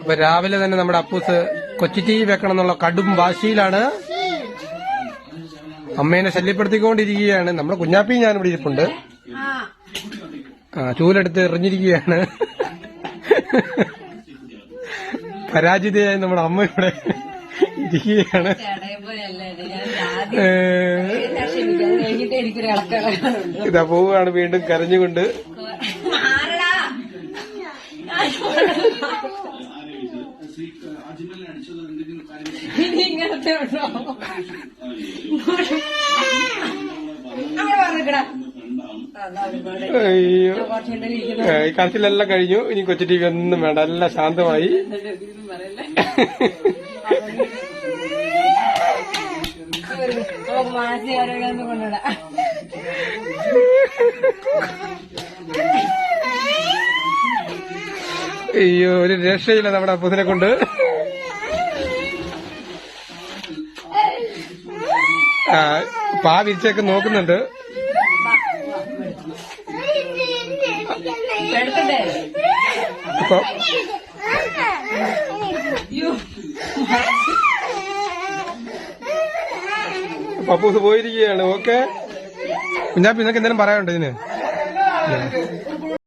അപ്പൊ രാവിലെ തന്നെ നമ്മുടെ അപ്പൂസ് കൊച്ചി ടി വെക്കണം എന്നുള്ള കടും വാശിയിലാണ് അമ്മേനെ ശല്യപ്പെടുത്തിക്കൊണ്ടിരിക്കുകയാണ്. നമ്മുടെ കുഞ്ഞാപ്പി ഞാൻ ഇവിടെ ഇരിപ്പുണ്ട്. ആ ചൂലെടുത്ത് എറിഞ്ഞിരിക്കുകയാണ്. പരാജിതയായി നമ്മുടെ അമ്മ ഇവിടെ ഇരിക്കുകയാണ്. ഇതാ പോവുകയാണ് വീണ്ടും കരഞ്ഞുകൊണ്ട്. ഇനി ഇങ്ങനത്തെ ഉണ്ടോ? കരച്ചിലെല്ലാം കഴിഞ്ഞു. ഇനി കൊച്ചു ടി വി ഒന്നും വേണ്ട എല്ലാം ശാന്തമായി. മാനസികാരോഗ്യം കൊണ്ടുവിടാം അയ്യോ ഒരു രക്ഷയില്ല നമ്മുടെ അപ്പൂസിനെ കൊണ്ട്. ആ നോക്കുന്നുണ്ട്. പപ്പൂസ് പോയിരിക്കുകയാണ് ഓക്കെ? കുഞ്ഞാപ്പി നിനക്ക് എന്തെങ്കിലും പറയാനുണ്ടോ ഇതിന്?